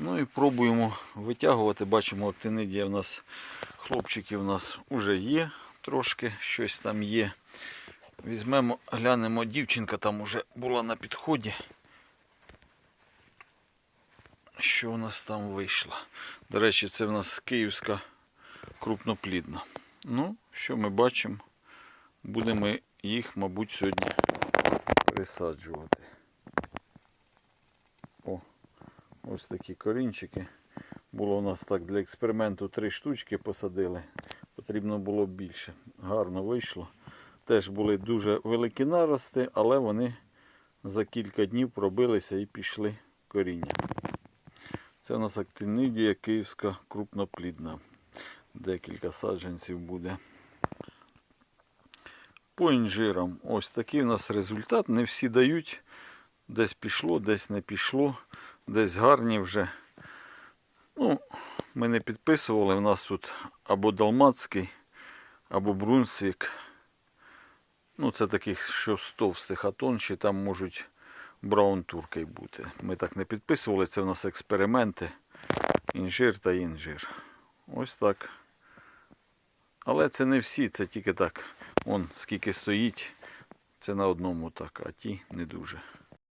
Ну і пробуємо витягувати. Бачимо, актинидія в нас хлопчиків у нас вже є трошки, щось там є. Візьмемо, глянемо, дівчинка там уже була на підході. Що у нас там вийшло? До речі, це в нас київська крупноплідна. Ну, що ми бачимо? Будемо їх, мабуть, сьогодні пересаджувати. Ось такі корінчики. Було у нас так для експерименту три штучки посадили. Потрібно було більше. Гарно вийшло. Теж були дуже великі нарости, але вони за кілька днів пробилися і пішли коріння. Це у нас актинидія київська крупноплідна. Декілька саджанців буде. По інжирам ось такий у нас результат. Не всі дають. Десь пішло, десь не пішло, десь гарні вже. Ну, ми не підписували. У нас тут або Далмацький, або Брунсвік. Ну, це таких, що з товстих, а тонші там можуть браун туркой бути. Ми так не підписували, це в нас експерименти. Інжир та інжир. Ось так. Але це не всі, це тільки так. Вон скільки стоїть. Це на одному так, а ті не дуже.